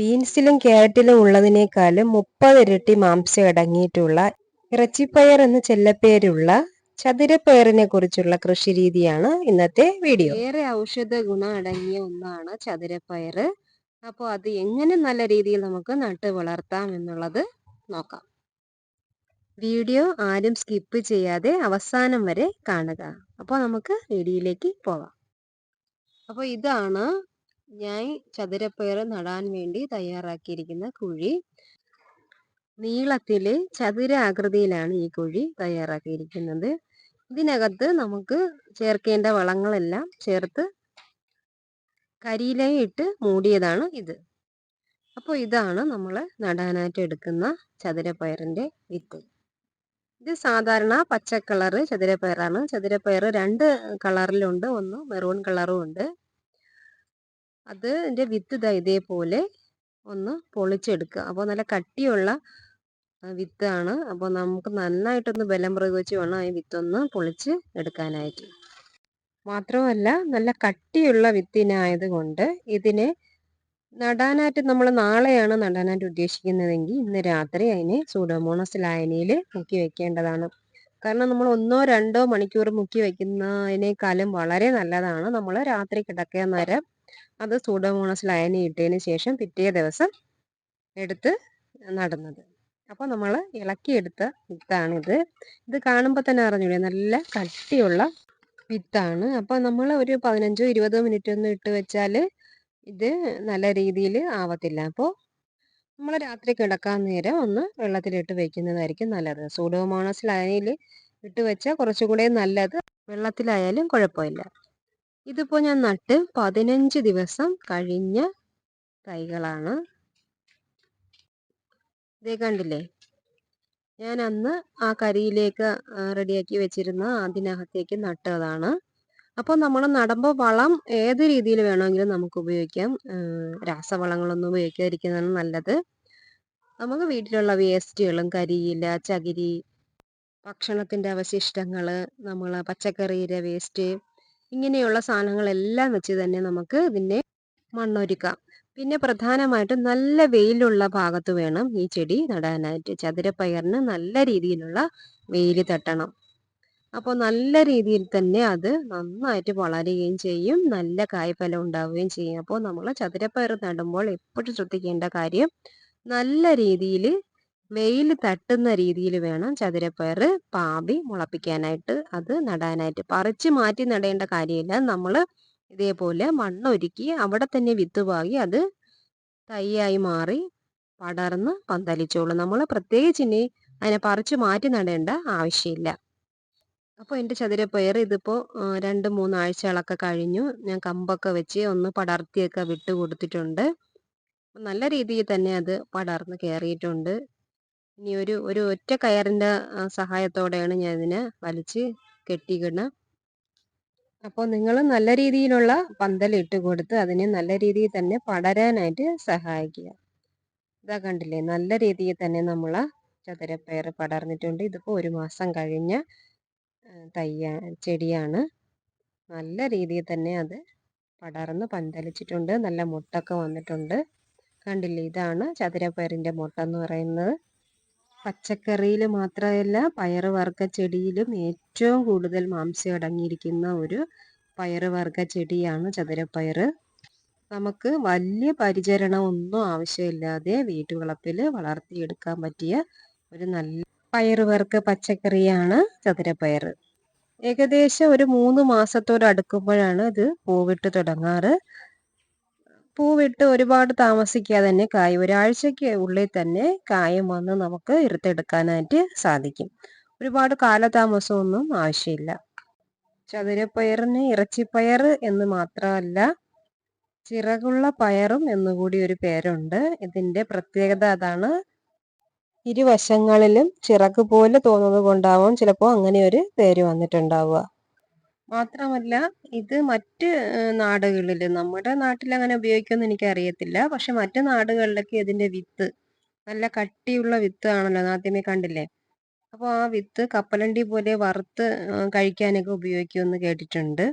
ബീൻസിലും ക്യാരറ്റിലും ഉള്ളതിനേക്കാൾ മുപ്പത് ഇരട്ടി മാംസം അടങ്ങിയിട്ടുള്ള ഇറച്ചിപ്പയർ എന്ന ചെല്ലപ്പേരുള്ള ചതുരപ്പയറിനെ കുറിച്ചുള്ള കൃഷി രീതിയാണ് ഇന്നത്തെ വീഡിയോ. ഏറെ ഔഷധ ഗുണം അടങ്ങിയ ഒന്നാണ് ചതുരപ്പയർ. അപ്പോൾ അത് എങ്ങനെ നല്ല രീതിയിൽ നമുക്ക് നട്ട് വളർത്താം എന്നുള്ളത് നോക്കാം. വീഡിയോ ആരും സ്കിപ്പ് ചെയ്യാതെ അവസാനം വരെ കാണുക. അപ്പോൾ നമുക്ക് വീഡിയോയിലേക്ക് പോവാം. അപ്പോൾ ഇതാണ് ഞാൻ ചതുരപ്പയർ നടാൻ വേണ്ടി തയ്യാറാക്കിയിരിക്കുന്ന കുഴി. നീളത്തിൽ ചതുരാകൃതിയിലാണ് ഈ കുഴി തയ്യാറാക്കിയിരിക്കുന്നത്. ഇതിനകത്ത് നമുക്ക് ചേർക്കേണ്ട വളങ്ങളെല്ലാം ചേർത്ത് കരിയിലയിട്ട് മൂടിയതാണ് ഇത്. അപ്പോൾ ഇതാണ് നമ്മൾ നടാനായിട്ട് എടുക്കുന്ന ചതുരപ്പയറിന്റെ വിത്ത്. ഇത് സാധാരണ പച്ച കളറ് ചതുരപ്പയറാണ്. ചതുരപ്പയർ രണ്ട് കളറിലുണ്ട്. ഒന്ന് മെറൂൺ കളറും ഉണ്ട്. അതിന്റെ വിത്ത് ഇതാ ഇതേപോലെ ഒന്ന് പൊളിച്ചെടുക്കുക. അപ്പോൾ നല്ല കട്ടിയുള്ള വിത്താണ്. അപ്പോൾ നമുക്ക് നന്നായിട്ടൊന്ന് ബലം പ്രയോഗിച്ച് വേണം ഈ വിത്തൊന്ന് പൊളിച്ച് എടുക്കാനായിട്ട്. മാത്രമല്ല നല്ല കട്ടിയുള്ള വിത്തിനായത് കൊണ്ട് ഇതിനെ നടാനായിട്ട് നമ്മൾ നാളെയാണ് നടാനായിട്ട് ഉദ്ദേശിക്കുന്നതെങ്കിൽ ഇന്ന് രാത്രി അതിനെ സൂഡോമോണസ് ലായനിയിൽ മുക്കി വെക്കേണ്ടതാണ്. കാരണം നമ്മൾ ഒന്നോ രണ്ടോ മണിക്കൂർ മുക്കി വെക്കുന്നതിനേക്കാളും വളരെ നല്ലതാണ്. നമ്മൾ രാത്രി കിടക്കാൻ നേരം അത് സൂഡോമോണസ് ലയനി ഇട്ടതിന് ശേഷം പിറ്റേ ദിവസം എടുത്ത് നടുന്നത്. അപ്പോൾ നമ്മൾ ഇളക്കിയെടുത്ത വിത്താണിത് ഇത് കാണുമ്പോൾ തന്നെ അറിഞ്ഞൂടെ? നല്ല കട്ടിയുള്ള വിത്താണ്. അപ്പോൾ നമ്മൾ ഒരു പതിനഞ്ചോ ഇരുപതോ മിനിറ്റ് ഒന്നും ഇട്ട് വെച്ചാൽ ഇത് നല്ല രീതിയിൽ ആവത്തില്ല. അപ്പോൾ നമ്മൾ രാത്രി കിടക്കാൻ നേരം ഒന്ന് വെള്ളത്തിലിട്ട് വെക്കുന്നതായിരിക്കും നല്ലത്. സൂഡോമോണസ് ലയനിയിൽ ഇട്ട് വെച്ചാൽ കുറച്ചും കൂടെ നല്ലത്. വെള്ളത്തിലായാലും കുഴപ്പമില്ല. ഇതിപ്പോൾ ഞാൻ നട്ട് പതിനഞ്ച് ദിവസം കഴിഞ്ഞ തൈകളാണ്. ഇതേ കണ്ടില്ലേ? ഞാൻ അന്ന് ആ കരിയിലേക്ക് റെഡിയാക്കി വെച്ചിരുന്ന അതിനകത്തേക്ക് നട്ടതാണ്. അപ്പോൾ നമ്മൾ നടുമ്പോൾ വളം ഏത് രീതിയിൽ വേണമെങ്കിലും നമുക്ക് ഉപയോഗിക്കാം. രാസവളങ്ങളൊന്നും ഉപയോഗിക്കാതിരിക്കുന്നതാണ് നല്ലത്. നമുക്ക് വീട്ടിലുള്ള വേസ്റ്റുകളും കരിയില ചകിരി ഭക്ഷണത്തിന്റെ അവശിഷ്ടങ്ങൾ നമ്മൾ പച്ചക്കറിയിലെ വേസ്റ്റ് ഇങ്ങനെയുള്ള സാധനങ്ങളെല്ലാം വെച്ച് തന്നെ നമുക്ക് ഇതിനെ മണ്ണൊരുക്കാം. പിന്നെ പ്രധാനമായിട്ടും നല്ല വെയിലുള്ള ഭാഗത്ത് വേണം ഈ ചെടി നടാനായിട്ട്. ചതുരപ്പയറിന് നല്ല രീതിയിലുള്ള വെയിൽ തട്ടണം. അപ്പോൾ നല്ല രീതിയിൽ തന്നെ അത് നന്നായിട്ട് വളരുകയും ചെയ്യും. നല്ല കായ്ഫലം ഉണ്ടാവുകയും ചെയ്യും. അപ്പോൾ നമ്മൾ ചതുരപ്പയർ നടുമ്പോൾ എപ്പോഴും ശ്രദ്ധിക്കേണ്ട കാര്യം നല്ല രീതിയിൽ വെയിൽ തട്ടുന്ന രീതിയിൽ വേണം ചതുരപ്പയർ പാവി മുളപ്പിക്കാനായിട്ട് അത് നടാനായിട്ട്. പറിച്ച് മാറ്റി നടേണ്ട കാര്യമില്ല. നമ്മൾ ഇതേപോലെ മണ്ണൊരുക്കി അവിടെ തന്നെ വിത്ത് പാകി അത് തൈയായി മാറി പടർന്ന് പന്തലിച്ചോളും. നമ്മൾ പ്രത്യേകിച്ച് ഇനി അതിനെ പറിച്ച് മാറ്റി നടേണ്ട ആവശ്യമില്ല. അപ്പോൾ എന്റെ ചതുരപ്പയർ ഇതിപ്പോൾ രണ്ട് മൂന്നാഴ്ചകളൊക്കെ കഴിഞ്ഞു. ഞാൻ കമ്പൊക്കെ വെച്ച് ഒന്ന് പടർത്തിയൊക്കെ വിട്ട് കൊടുത്തിട്ടുണ്ട്. നല്ല രീതിയിൽ തന്നെ അത് പടർന്ന് കയറിയിട്ടുണ്ട് ഇനി ഒരു ഒരു ഒറ്റ കയറിന്റെ സഹായത്തോടെയാണ് ഞാൻ ഇതിനെ വലിച്ച് കെട്ടിയിടുന്നത്. അപ്പോൾ നിങ്ങൾ നല്ല രീതിയിലുള്ള പന്തൽ ഇട്ട് കൊടുത്ത് അതിനെ നല്ല രീതിയിൽ തന്നെ പടരാനായിട്ട് സഹായിക്കുക. ഇതാ കണ്ടില്ലേ? നല്ല രീതിയിൽ തന്നെ നമ്മൾ ചതുരപ്പയർ പടർന്നിട്ടുണ്ട്. ഇതിപ്പോൾ ഒരു മാസം കഴിഞ്ഞ തയ്യ ചെടിയാണ്. നല്ല രീതിയിൽ തന്നെ അത് പടർന്ന് പന്തലിച്ചിട്ടുണ്ട്. നല്ല മുട്ടൊക്കെ വന്നിട്ടുണ്ട്. കണ്ടില്ലേ? ഇതാണ് ചതുരപ്പയറിന്റെ മുട്ട എന്ന് പറയുന്നത്. പച്ചക്കറിയിൽ മാത്രമല്ല പയറുവർഗ ചെടിയിലും ഏറ്റവും കൂടുതൽ മാംസം അടങ്ങിയിരിക്കുന്ന ഒരു പയറുവർഗ ചെടിയാണ് ചതുരപ്പയർ നമുക്ക് വലിയ പരിചരണം ഒന്നും ആവശ്യമില്ലാതെ വീട്ടുവളപ്പിൽ വളർത്തിയെടുക്കാൻ പറ്റിയ ഒരു നല്ല പയറുവർഗ പച്ചക്കറിയാണ് ചതുരപ്പയർ ഏകദേശം ഒരു മൂന്ന് മാസത്തോട് അടുക്കുമ്പോഴാണ് ഇത് പൂവിട്ട് തുടങ്ങാറ്. പൂവിട്ട് ഒരുപാട് താമസിക്കാതെ തന്നെ കായ് ഒരാഴ്ചയ്ക്ക് ഉള്ളിൽ തന്നെ കായം വന്ന് നമുക്ക് ഇറുത്തെടുക്കാനായിട്ട് സാധിക്കും. ഒരുപാട് കാലതാമസമൊന്നും ആവശ്യമില്ല. ചതുരപ്പയറിന് ഇറച്ചിപ്പയർ എന്ന് മാത്രമല്ല ചിറകുള്ള പയറും എന്നുകൂടി ഒരു പേരുണ്ട്. ഇതിന്റെ പ്രത്യേകത അതാണ് ഇരുവശങ്ങളിലും ചിറക് പോലെ തോന്നുന്നത് കൊണ്ടാവും ചിലപ്പോൾ അങ്ങനെ ഒരു പേര് വന്നിട്ടുണ്ടാവുക. മാത്രമല്ല ഇത് മറ്റ് നാടുകളിൽ നമ്മുടെ നാട്ടിൽ അങ്ങനെ ഉപയോഗിക്കുമെന്ന് എനിക്കറിയത്തില്ല. പക്ഷെ മറ്റു നാടുകളിലൊക്കെ ഇതിന്റെ വിത്ത് നല്ല കട്ടിയുള്ള വിത്ത് ആണല്ലോ ആദ്യമേ കണ്ടില്ലേ? അപ്പോൾ ആ വിത്ത് കപ്പലണ്ടി പോലെ വറുത്ത് കഴിക്കാനൊക്കെ ഉപയോഗിക്കുമെന്ന് കേട്ടിട്ടുണ്ട്.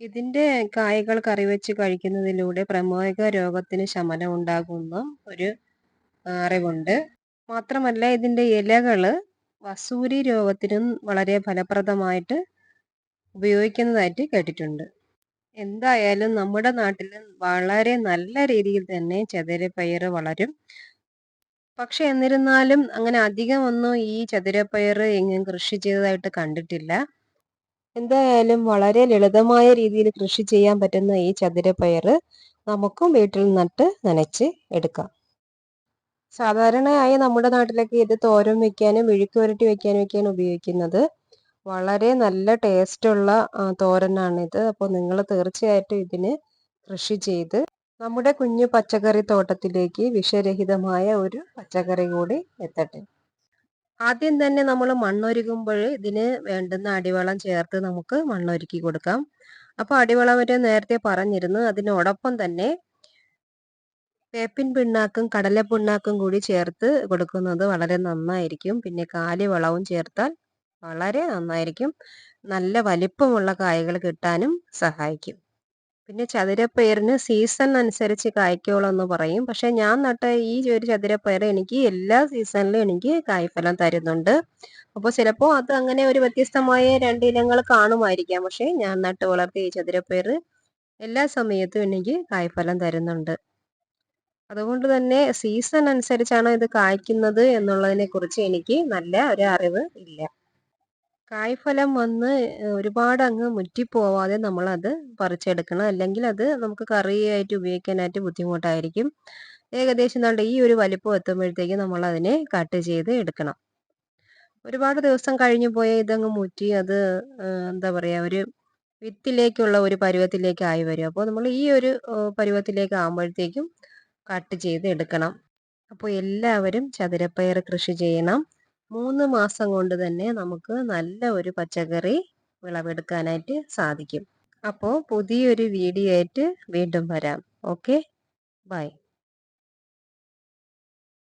ഇതിന്റെ കായകൾ കറിവെച്ച് കഴിക്കുന്നതിലൂടെ പ്രമേഹ രോഗത്തിന് ശമനം ഉണ്ടാകുമെന്നും ഒരു അറിവുണ്ട്. മാത്രമല്ല ഇതിന്റെ ഇലകൾ വസൂരി രോഗത്തിനും വളരെ ഫലപ്രദമായിട്ട് ഉപയോഗിക്കുന്നതായിട്ട് കേട്ടിട്ടുണ്ട്. എന്തായാലും നമ്മുടെ നാട്ടിൽ വളരെ നല്ല രീതിയിൽ തന്നെ ചതുരപ്പയർ വളരും. പക്ഷെ എന്നിരുന്നാലും അങ്ങനെ അധികം ഒന്നും ഈ ചതുരപ്പയർ എങ്ങും കൃഷി ചെയ്തതായിട്ട് കണ്ടിട്ടില്ല. എന്തായാലും വളരെ ലളിതമായ രീതിയിൽ കൃഷി ചെയ്യാൻ പറ്റുന്ന ഈ ചതുരപ്പയർ നമുക്കും വീട്ടിൽ നട്ട് നനച്ച് എടുക്കാം. സാധാരണയായി നമ്മുടെ നാട്ടിലൊക്കെ ഇത് തോരൻ വെക്കാനും മെഴുക്ക് പുരട്ടി വെക്കാനും ഒക്കെയാണ് ഉപയോഗിക്കുന്നത്. വളരെ നല്ല ടേസ്റ്റ് ടേസ്റ്റുള്ള തോരനാണിത്. അപ്പോൾ നിങ്ങൾ തീർച്ചയായിട്ടും ഇതിന് കൃഷി ചെയ്ത് നമ്മുടെ കുഞ്ഞു പച്ചക്കറി തോട്ടത്തിലേക്ക് വിഷരഹിതമായ ഒരു പച്ചക്കറി കൂടി എത്തട്ടെ. ആദ്യം തന്നെ നമ്മൾ മണ്ണൊരുക്കുമ്പോൾ ഇതിന് വേണ്ടുന്ന അടിവളം ചേർത്ത് നമുക്ക് മണ്ണൊരുക്കി കൊടുക്കാം. അപ്പോൾ അടിവളം വരെ നേരത്തെ പറഞ്ഞിരുന്നു. അതിനോടൊപ്പം തന്നെ വേപ്പിൻ പിണ്ണാക്കും കടല പിണ്ണാക്കും കൂടി ചേർത്ത് കൊടുക്കുന്നത് വളരെ നന്നായിരിക്കും. പിന്നെ കാലി വളവും ചേർത്താൽ വളരെ നന്നായിരിക്കും. നല്ല വലിപ്പമുള്ള കായകൾ കിട്ടാനും സഹായിക്കും. പിന്നെ ചതുരപ്പയറിന് സീസൺ അനുസരിച്ച് കായ്ക്കോളൂ എന്ന് പറയും. പക്ഷെ ഞാൻ നട്ട ഈ ഒരു ചതുരപ്പയർ എനിക്ക് എല്ലാ സീസണിലും എനിക്ക് കായ്ഫലം തരുന്നുണ്ട്. അപ്പോൾ ചിലപ്പോൾ അത് അങ്ങനെ ഒരു വ്യത്യസ്തമായ രണ്ടിനങ്ങൾ കാണുമായിരിക്കാം. പക്ഷേ ഞാൻ നട്ട് വളർത്തിയ ഈ ചതുരപ്പയർ എല്ലാ സമയത്തും എനിക്ക് കായ്ഫലം തരുന്നുണ്ട്. അതുകൊണ്ട് തന്നെ സീസൺ അനുസരിച്ചാണ് ഇത് കായ്ക്കുന്നത് എന്നുള്ളതിനെ കുറിച്ച് എനിക്ക് നല്ല ഒരു അറിവ് ഇല്ല. കായ്ഫലം വന്ന് ഒരുപാട് അങ്ങ് മുറ്റിപ്പോവാതെ അത് പറിച്ചെടുക്കണം. അല്ലെങ്കിൽ അത് നമുക്ക് കറിയായിട്ട് ഉപയോഗിക്കാനായിട്ട് ബുദ്ധിമുട്ടായിരിക്കും. ഏകദേശം നല്ല ഈ ഒരു വലിപ്പം എത്തുമ്പോഴത്തേക്കും നമ്മൾ അതിനെ കട്ട് ചെയ്ത് എടുക്കണം. ഒരുപാട് ദിവസം കഴിഞ്ഞു പോയ ഇതങ്ങ് മുറ്റി അത് എന്താ പറയുക ഒരു വിത്തിലേക്കുള്ള ഒരു പരുവത്തിലേക്ക് ആയി വരും. അപ്പോൾ നമ്മൾ ഈ ഒരു പരുവത്തിലേക്ക് ആകുമ്പോഴത്തേക്കും കട്ട് ചെയ്ത് എടുക്കണം. അപ്പോൾ എല്ലാവരും ചതുരപ്പയർ കൃഷി ചെയ്യണം. മൂന്ന് മാസം കൊണ്ട് തന്നെ നമുക്ക് നല്ല ഒരു പച്ചക്കറി വിളവെടുക്കാനായിട്ട് സാധിക്കും. അപ്പോൾ പുതിയൊരു വീഡിയോ ആയിട്ട് വീണ്ടും വരാം. ഓക്കെ? ബൈ.